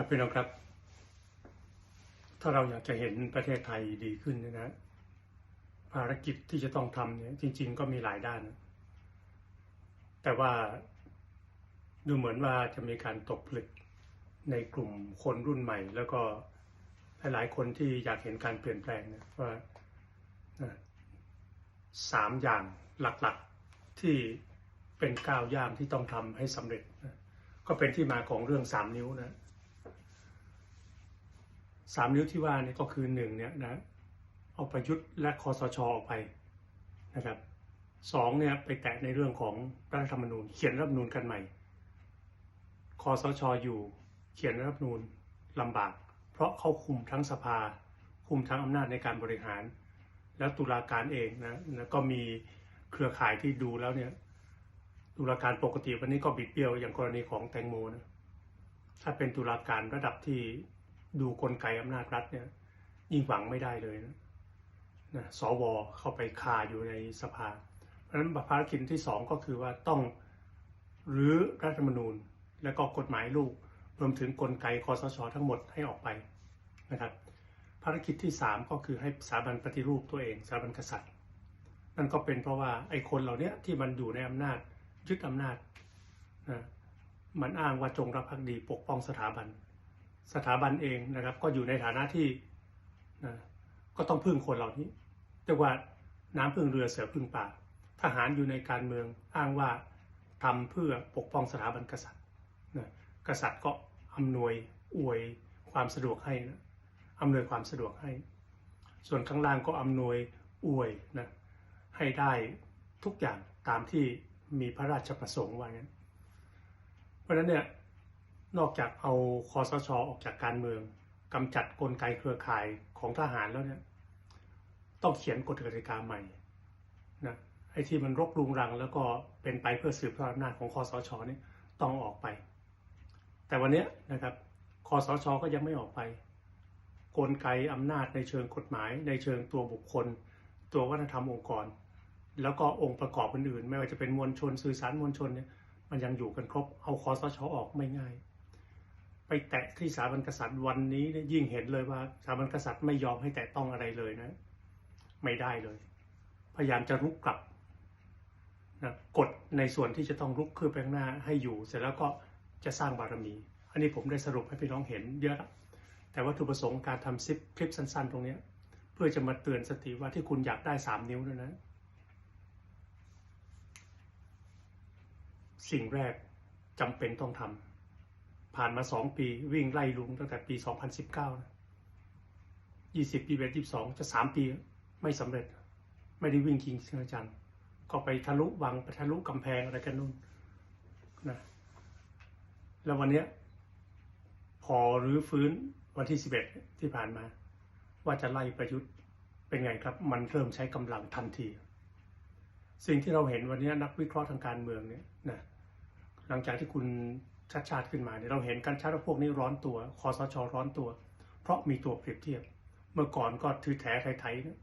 ครับพี่น้องครับ ถ้าเราอยากจะเห็นประเทศไทยดีขึ้นนยนะภารกิจที่จะต้องทำเนี่ยจริง ๆ ก็มีหลายด้าน แต่ว่าดูเหมือนว่าจะมีการตกผลึกในกลุ่มคนรุ่นใหม่ แล้วก็หลายๆคนที่อยากเห็นการเปลี่ยนแปลงนี่ยว่าสามอย่างหลักๆที่เป็นก้าวย่างที่ต้องทำให้สำเร็จนะก็เป็นที่มาของเรื่องสามนิ้วนะ สามนิ้วที่ว่านี่ก็คือหนึ่งเนี่ยนะเอาประยุทธ์และคอสชออกไปนะครับสองเนี่ยไปแตะในเรื่องของรัฐธรรมนูญ เขียนรัฐธรรมนูญกันใหม่คอสชอยู่เขียนรัฐธรรมนูญลำบาก เพราะเขาคุมทั้งสภา คุมทั้งอำนาจในการบริหาร แล้วตุลาการเองนะนะก็มีเครือข่ายที่ดูแล้วเนี่ยตุลาการปกติวันนี้ก็บิดเบี้ยวอย่างกรณีของแตงโมนะถ้าเป็นตุลาการระดับที่ ดูกลไกอำนาจรัฐเนี่ยยิ่งหวังไม่ได้เลยนะนะสวเข้าไปคาอยู่ในสภา เพราะฉะนั้นภารกิจที่สองก็คือว่าต้องรื้อรัฐธรรมนูญ และก็กฎหมายลูกรวมถึงกลไกคอสช ทั้งหมดให้ออกไปนะครับภารกิจที่สามก็คือให้สถาบันปฏิรูปตัวเองสถาบันกษัตริย์นั่นก็เป็นเพราะว่าไอ้คนเหล่านี้ที่มันอยู่ในอำนาจยึดอำนาจนะมันอ้างว่าจงรักภักดีปกป้องสถาบัน สถาบันเองนะครับ ก็อยู่ในฐานะที่นะก็ต้องพึ่งคนเหล่านี้เรียกว่าน้ำพึ่งเรือเสือพึ่งป่า ทหารอยู่ในการเมืองอ้างว่าทำเพื่อปกป้องสถาบันกษัตริย์นะกษัตริย์ก็อำนวยอวยความสะดวกให้นะอำนวยความสะดวกให้ ส่วนข้างล่างก็อำนวยอวยนะให้ได้ทุกอย่างตามที่มีพระราชประสงค์ว่างั้น เพราะฉะนั้นเนี่ย นอกจากเอาคอสชออกจากการเมืองกำจัดกลไกเครือข่ายของทหารแล้วเนี่ยต้องเขียนกฎกติกาใหม่นะไอ้ที่มันรกรุงรัง แล้วก็เป็นไปเพื่อสืบทอดอำนาจของคอสชนี่ต้องออกไป แต่วันนี้นะครับคอสชก็ยังไม่ออกไป กลไกอำนาจในเชิงกฎหมาย ในเชิงตัวบุคคล ตัววัฒนธรรมองค์กร แล้วก็องค์ประกอบอื่นๆ ไม่ว่าจะเป็นมวลชนสื่อสารมวลชนเนี่ยมันยังอยู่กันครบเอาคอสชออกไม่ง่าย ไปแตะที่สถาบันกษัตริย์วันนี้เนี่ยยิ่งเห็นเลยว่าสถาบันกษัตริย์ไม่ยอมให้แตะต้องอะไรเลยนะ ไม่ได้เลย พยายามจะรุกกลับนะกดในส่วนที่จะต้องรุกขึ้นไปข้างหน้าให้อยู่ เสร็จแล้วก็จะสร้างบารมี อันนี้ผมได้สรุปให้พี่น้องเห็นเยอะแล้วแต่วัตถุประสงค์การทำซิปคลิปสั้น ๆ ตรงนี้เพื่อจะมาเตือนสติว่าที่คุณอยากได้สามนิ้วนั่นนะ สิ่งแรกจำเป็นต้องทำ ผ่านมาสองปีวิ่งไล่ลุงตั้งแต่ปี 2019นะ20ปีเอ็ด22 จะ3ปีไม่สำเร็จ ไม่ได้วิ่งคิงชิงจังก็ไปทะลุวังไปทะลุกำแพงอะไรกันนู่นนะแล้ววันเนี้ยพอรื้อฟื้นวันที่ 11 ที่ผ่านมา ว่าจะไล่ประยุทธ์เป็นไงครับ มันเริ่มใช้กำลังทันที สิ่งที่เราเห็นวันนี้นักวิเคราะห์ทางการเมืองเนี่ยนะหลังจากที่คุณ ชัดชาติขึ้นมาเนี่ยเราเห็นกันชัดว่าพวกนี้ร้อนตัวคอสชร้อนตัว เพราะมีตัวเปรียบเทียบ เมื่อก่อนก็ถือแถไทยๆนะ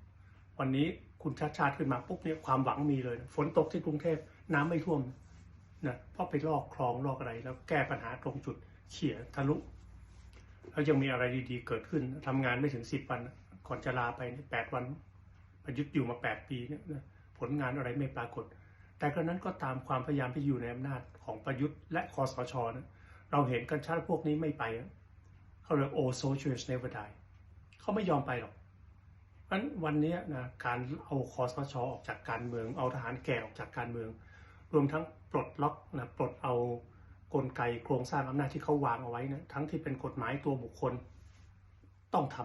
วันนี้คุณชัดชาติขึ้นมาปุ๊บเนี่ยความหวังมีเลยนะฝนตกที่กรุงเทพน้ำไม่ท่วมนะเพราะไปลอกคลองลอกอะไร แล้วแก้ปัญหาตรงจุดเขี่ยทะลุแล้วยังมีอะไรดีๆเกิดขึ้นทำงานไม่ถึงสิบวันก่อนจะลาไปแปดวันประยุทธ์อยู่มาแปดปีเนี่ยผลงานอะไรไม่ปรากฏ แต่กระนั้นก็ตามความพยายามที่อยู่ในอำนาจของประยุทธ์และคอสชนะเราเห็นกันชัดพวกนี้ไม่ไปเขาเรียกโอโซเชียลเนเวอร์ไดเขาไม่ยอมไปหรอกเพราะฉะนั้นวันนี้นะการเอาคอสชออกจากการเมือง เอาทหารแก่ออกจากการเมือง รวมทั้งปลดล็อกนะปลดเอากลไกโครงสร้างอำนาจที่เขาวางเอาไว้นะทั้งที่เป็นกฎหมายตัวบุคคลต้องท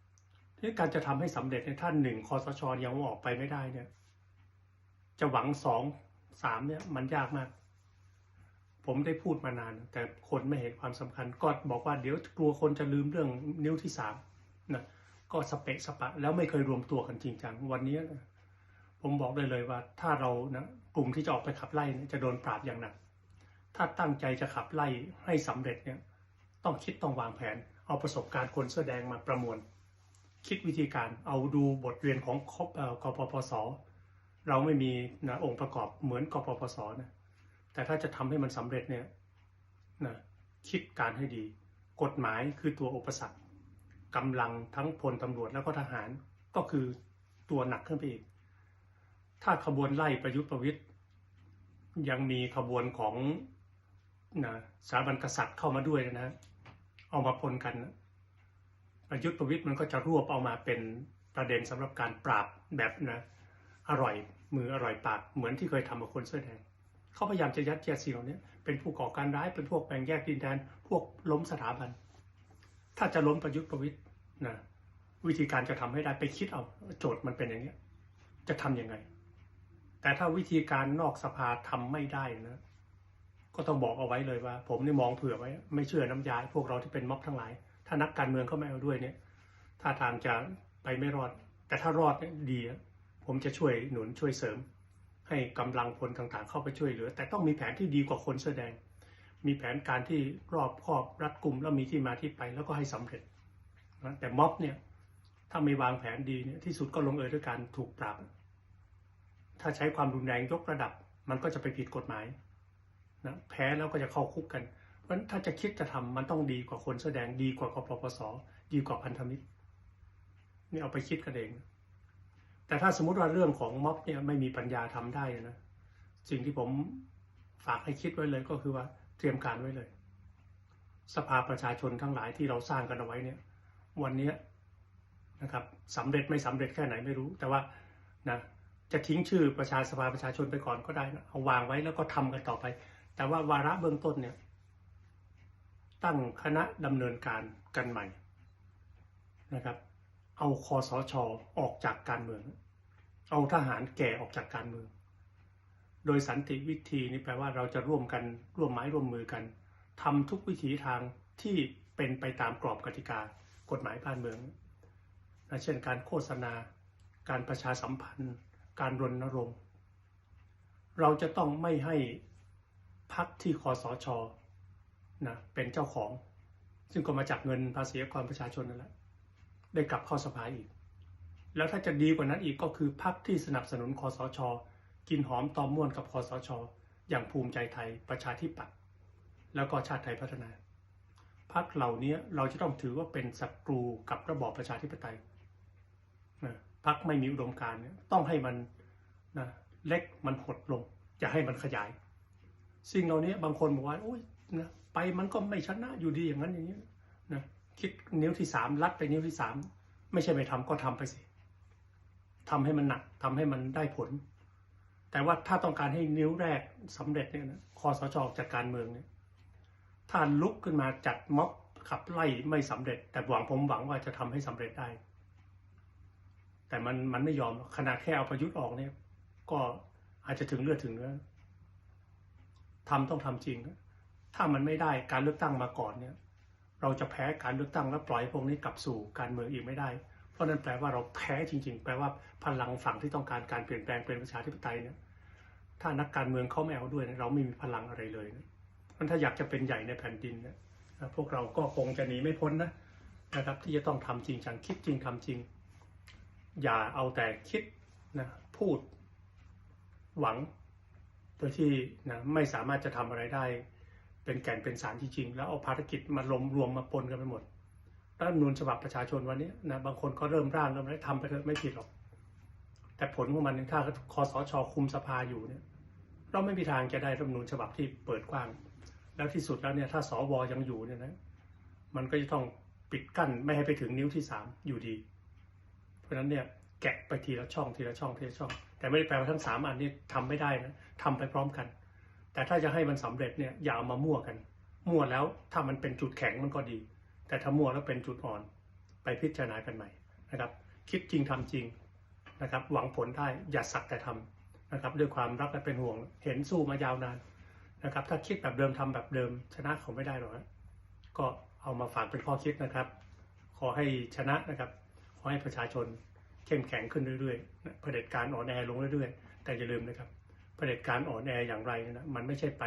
ำที่การจะทำให้สำเร็จในท่านหนึ่งคอสชยังออกไปไม่ได้เนี่ย จะหวังสองสามเนี่ยมันยากมาก ผมได้พูดมานาน แต่คนไม่เห็นความสำคัญ ก็บอกว่าเดี๋ยวกลัวคนจะลืมเรื่องนิ้วที่สามนะก็สเปะสปะ แล้วไม่เคยรวมตัวกันจริงจังวันนี้ผมบอกได้เลยว่า ถ้าเรานะกลุ่มที่จะออกไปขับไล่จะโดนปราบอย่างหนักถ้าตั้งใจจะขับไล่ให้สำเร็จเนี่ยต้องคิดต้องวางแผน เอาประสบการณ์คนเสื้อแดงมาประมวล คิดวิธีการเอาดูบทเรียนของคเอ่อกปปส เราไม่มีนะองค์ประกอบเหมือนกปปสนะแต่ถ้าจะทำให้มันสำเร็จเนี่ยนะคิดการให้ดี กฎหมายคือตัวอุปสรรคกำลังทั้งพลตำรวจแล้วก็ทหารก็คือตัวหนักขึ้นไปอีก ถ้าขบวนไล่ประยุทธ์ประวิตย์ยังมีขบวนของนะสถาบันกษัตริย์เข้ามาด้วยนะเอามาปนกันนะประยุทธ์ประวิตย์มันก็จะรวบเอามาเป็นประเด็นสำหรับการปราบแบบนะ อร่อยมืออร่อยปากเหมือนที่เคยทำกับคนเสื้อแดงเขาพยายามจะยัดเยียดสิ่งเหล่านี้เป็นผู้ก่อการร้ายเป็นพวกแบ่งแยกดินแดน พวกล้มสถาบัน ถ้าจะล้มประยุทธ์ประวิตย์นะวิธีการจะทำให้ได้ไปคิดเอาโจทย์มันเป็นอย่างนี้ย จะทำยังไง แต่ถ้าวิธีการนอกสภาทำไม่ได้นะ ก็ต้องบอกเอาไว้เลยว่า ผมนี่มองเผื่อไว้ ไม่เชื่อน้ำยาพวกเราที่เป็นม็อบทั้งหลาย ถ้านักการเมืองเข้ามาเอาด้วยเนี่ย ถ้าทางจะไปไม่รอด แต่ถ้ารอดเนี่ยดีอะ ผมจะช่วยหนุนช่วยเสริม ให้กำลังพลต่างๆ เข้าไปช่วยเหลือ แต่ต้องมีแผนที่ดีกว่าคนแสดง มีแผนการที่รอบครอบรัดกุมแล้วมีที่มาที่ไปแล้วก็ให้สำเร็จนะแต่ม็อบเนี่ยถ้าไม่วางแผนดีเนี่ยที่สุดก็ลงเอยด้วยการถูกปรับ ถ้าใช้ความรุนแรงยกระดับ มันก็จะไปผิดกฎหมายนะแพ้แล้วก็จะเข้าคุกกัน เพราะถ้าจะคิดจะทำมันต้องดีกว่าคนแสดงดีกว่ากปปส ดีกว่าพันธมิตรนี่เอาไปคิดกันเอง แต่ถ้าสมมุติว่าเรื่องของม็อบเนี่ยไม่มีปัญญาทำได้นะสิ่งที่ผมฝากให้คิดไว้เลยก็คือว่าเตรียมการไว้เลย สภาประชาชนทั้งหลายที่เราสร้างกันเอาไว้เนี่ย วันนี้นะครับสำเร็จไม่สำเร็จแค่ไหนไม่รู้ แต่ว่านะจะทิ้งชื่อประชาสภาประชาชนไปก่อนก็ได้นะเอาวางไว้แล้วก็ทำกันต่อไป แต่ว่าวาระเบื้องต้นเนี่ย ตั้งคณะดำเนินการกันใหม่นะครับ เอาคอสชออกจากการเมือง เอาทหารแก่ออกจากการเมือง โดยสันติวิธีนี่แปลว่าเราจะร่วมกันร่วมไม้ร่วมมือกันทำทุกวิถีทางที่เป็นไปตามกรอบกติกากฎหมายบ้านเมืองนะเช่นการโฆษณา การประชาสัมพันธ์ การรณรงค์ เราจะต้องไม่ให้พักที่คอสชนะเป็นเจ้าของ ซึ่งก็มาจากเงินภาษีความประชาชนนั่นแหละ ได้กลับเข้าสภาอีก แล้วถ้าจะดีกว่านั้นอีกก็คือพรรคที่สนับสนุนคอสช กินหอมตอมม่วนกับคอสช อย่างภูมิใจไทยประชาธิปัตย์แล้วก็ชาติไทยพัฒนาพรรคเหล่านี้เราจะต้องถือว่าเป็นศัตรูกับระบอบประชาธิปไตยนะพรรคไม่มีอุดมการณ์เนี่ยต้องให้มันนะเล็กมันหดลงจะให้มันขยาย สิ่งเหล่านี้บางคนบอกว่าโอ้ยนะไปมันก็ไม่ชนะอยู่ดีอย่างนั้นอย่างนี้ คิดนิ้วที่สามลัดไปนิ้วที่สามไม่ใช่ไม่ทำก็ทำไปสิทำให้มันหนักทำให้มันได้ผล แต่ว่าถ้าต้องการให้นิ้วแรกสำเร็จเนี่ยนะคอสชออกจากการเมืองเนี่ยถ้าลุกขึ้นมาจัดม็อบขับไล่ไม่สำเร็จ แต่หวังผมหวังว่าจะทำให้สำเร็จได้ แต่มันมันไม่ยอมขนาดแค่เอาประยุทธ์ออกเนี่ย ก็อาจจะถึงเลือดถึงเนื้อทำต้องทำจริง ถ้ามันไม่ได้การเลือกตั้งมาก่อนเนี่ย เราจะแพ้การเลือกตั้งแล้วปล่อยพวกนี้กลับสู่การเมืองอีกไม่ได้ เพราะนั้นแปลว่าเราแพ้จริง ๆ แปลว่าพลังฝั่งที่ต้องการการเปลี่ยนแปลงเป็นประชาธิปไตยเนี่ยถ้านักการเมืองเขาไม่เอาด้วยเราไม่มีพลังอะไรเลยนะมันถ้าอยากจะเป็นใหญ่ในแผ่นดินเนี่ยพวกเราก็คงจะหนีไม่พ้นนะนะครับ ที่จะต้องทำจริงจังคิดจริงทำจริง อย่าเอาแต่คิดนะพูดหวังโดยที่นะไม่สามารถจะทำอะไรได้ เป็นแก่นเป็นสารจริงๆ แล้วเอาภารกิจมาลมรวมมาปนกันไปหมดรัฐธรรมนูญฉบับประชาชนวันนี้นะบางคนก็เริ่มร่างเริ่มอะไรทำไปเถอะไม่ผิดหรอก แต่ผลของมันถ้าคอสชคุมสภาอยู่เนี่ยเราไม่มีทางจะได้รัฐธรรมนูญฉบับที่เปิดกว้าง แล้วที่สุดแล้วเนี่ยถ้าสวยังอยู่เนี่ยนะมันก็จะต้องปิดกั้นไม่ให้ไปถึงนิ้วที่สามอยู่ดี เพราะฉะนั้นเนี่ยแกะไปทีละช่องทีละช่องทีละช่อง แต่ไม่ได้แปลว่าทั้งสามอันนี้ทำไม่ได้นะทำไปพร้อมกัน แต่ถ้าจะให้มันสำเร็จเนี่ยอย่าเอามามั่วกัน มั่วแล้วถ้ามันเป็นจุดแข็งมันก็ดี แต่ถ้ามั่วแล้วเป็นจุดอ่อน ไปพิจารณากันใหม่นะครับ คิดจริงทำจริงนะครับหวังผลได้อย่าสักแต่ทำนะครับด้วยความรักและเป็นห่วงเห็นสู้มายาวนานนะครับถ้าคิดแบบเดิมทำแบบเดิมชนะเขาไม่ได้หรอกก็เอามาฝากเป็นข้อคิดนะครับ ขอให้ชนะนะครับขอให้ประชาชนเข้มแข็งขึ้นเรื่อยๆเผด็จการอ่อนแอลงเรื่อยๆ แต่อย่าลืมนะครับ ผด็จการอ่อนแออย่างไรนะมันไม่ใช่ไป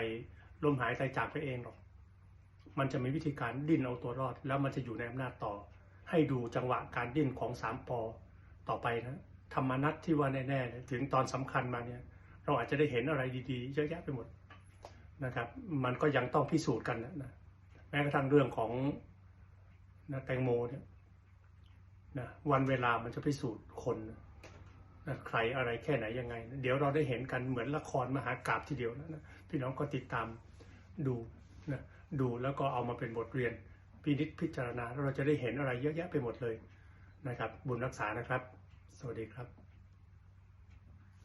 ล้มหายตายจากไปเองหรอก มันจะมีวิธีการดิ้นเอาตัวรอด แล้วมันจะอยู่ในอำนาจต่อ ให้ดูจังหวะการดิ้นของสามปอต่อไปนะธรรมนัตที่ว่าแน่ๆถึงตอนสำคัญมาเนี่ย เราอาจจะได้เห็นอะไรดีๆ เยอะแยะไปหมดนะครับ มันก็ยังต้องพิสูจน์กันนะแม้กระทั่งเรื่องของนะแตงโมเนี่ยนะวันเวลามันจะพิสูจน์คนนะ ใครอะไรแค่ไหนยังไง เดี๋ยวเราได้เห็นกันเหมือนละครมหากราบทีเดียวนะพี่น้องก็ติดตามดูนะดูแล้วก็เอามาเป็นบทเรียนพินิจพิจารณาแล้วเราจะได้เห็นอะไรเยอะแยะไปหมดเลยนะครับ บุญรักษานะครับ สวัสดีครับ